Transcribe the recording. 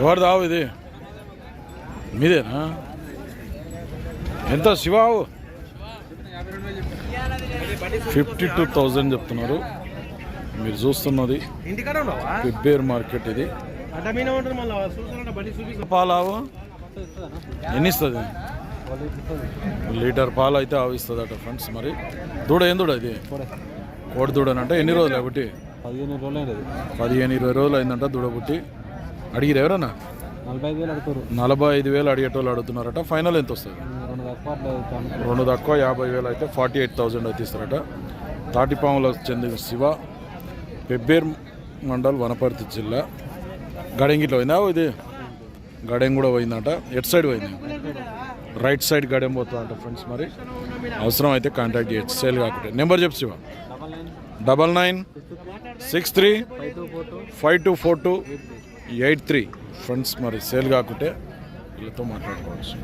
ఎవరు దావు ఇది? మీదేనా? ఎంత శివావు? ఫిఫ్టీ టూ థౌజండ్ చెప్తున్నారు. మీరు చూస్తున్నది పిబ్బేర్ మార్కెట్ ఇది. పాలావు? ఎన్ని ఇస్తుంది? లీటర్ పాలు అయితే ఆవిస్తుంది అట ఫ్రెండ్స్ మరి. దూడ ఏం దూడ ఇది? కోడి దూడనంటే. ఎన్ని రోజులు ఒకటి పదిహేను రోజులు అయింది పదిహేను ఇరవై రోజులు అయిందంట దూడ పుట్టి. అడిగిరు ఎవరన్నా? నలభై ఐదు వేలు అడుగుతారు. నలభై ఐదు వేలు అడిగేటోళ్ళు అడుగుతున్నారట. ఫైనల్ ఎంత వస్తుంది? రెండు తక్కువ యాభై వేలు అయితే ఫార్టీ ఎయిట్ థౌజండ్ అయితే ఇస్తారట. తాటిపాములో చెందిన శివ పెబ్బేర్ మండల్ వనపర్తి జిల్లా. గడెంగిట్లో పోయిందా ఇది? గడెం కూడా పోయిందంట. ఎట్ సైడ్ పోయింది? రైట్ సైడ్ గడెం అంట ఫ్రెండ్స్ మరి. అవసరం అయితే కాంటాక్ట్ చేయొచ్చు. సేల్ కాకుంటే. నెంబర్ చెప్పు Shiva. Double nine six three five two four two five two four two eight three friends మరి సేల్ కాకుంటే వీళ్ళతో మాట్లాడుకోవచ్చు.